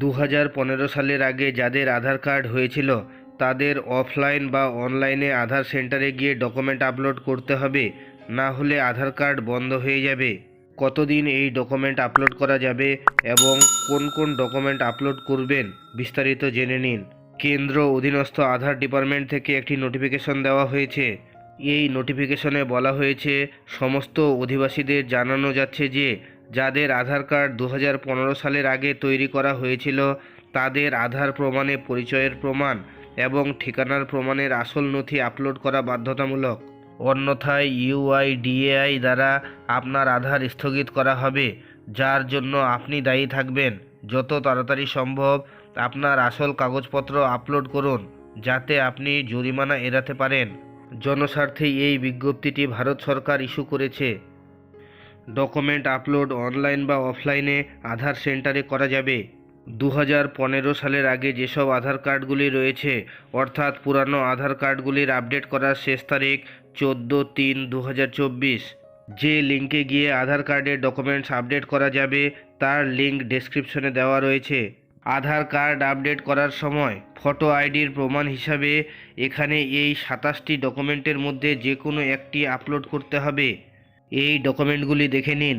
দু হাজার পনেরো সালের আগে যাদের আধার কার্ড হয়েছিল, তাদের অফলাইন বা অনলাইনে আধার সেন্টারে গিয়ে ডকুমেন্ট আপলোড করতে হবে, না হলে আধার কার্ড বন্ধ হয়ে যাবে। কতদিন এই ডকুমেন্ট আপলোড করা যাবে এবং কোন কোন ডকুমেন্ট আপলোড করবেন, বিস্তারিত জেনে নিন। কেন্দ্র অধীনস্থ আধার ডিপার্টমেন্ট থেকে একটি নোটিফিকেশন দেওয়া হয়েছে। এই নোটিফিকেশনে বলা হয়েছে, সমস্ত অধিবাসীদের জানানো যাচ্ছে যে যাদের আধার কার্ড দু হাজার পনেরো সালের আগে তৈরি করা হয়েছিল, তাদের আধার প্রমাণে পরিচয়ের প্রমাণ এবং ঠিকানার প্রমাণের আসল নথি আপলোড করা বাধ্যতামূলক। অন্যথায় ইউআইডিএআই দ্বারা আপনার আধার স্থগিত করা হবে, যার জন্য আপনি দায়ী থাকবেন। যত তাড়াতাড়ি সম্ভব আপনার আসল কাগজপত্র আপলোড করুন, যাতে আপনি জরিমানা এড়াতে পারেন। জনস্বার্থে এই বিজ্ঞপ্তিটি ভারত সরকার ইস্যু করেছে। ডকুমেন্ট আপলোড অনলাইন বা অফলাইনে আধার সেন্টারে করা যাবে। দু হাজার পনেরো সালের আগে যেসব আধার কার্ডগুলি রয়েছে, অর্থাৎ পুরানো আধার কার্ডগুলির আপডেট করার শেষ তারিখ চোদ্দ তিন দু যে লিঙ্কে গিয়ে আধার কার্ডের ডকুমেন্টস আপডেট করা যাবে, তার লিঙ্ক ডেসক্রিপশনে দেওয়া রয়েছে। আধার কার্ড আপডেট করার সময় ফটো আইডির প্রমাণ হিসাবে এখানে এই সাতাশটি ডকুমেন্টের মধ্যে যে কোনো একটি আপলোড করতে হবে। এই ডকুমেন্টগুলি দেখে নিন।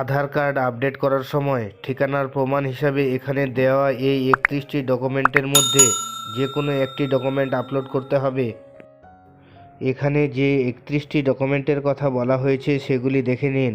Aadhaar card update করার সময় ঠিকানার প্রমাণ হিসাবে এখানে দেওয়া এই একত্রিশটি ডকুমেন্টের মধ্যে যে কোনো একটি ডকুমেন্ট আপলোড করতে হবে। এখানে যে একত্রিশটি ডকুমেন্টের কথা বলা হয়েছে সেগুলি দেখে নিন।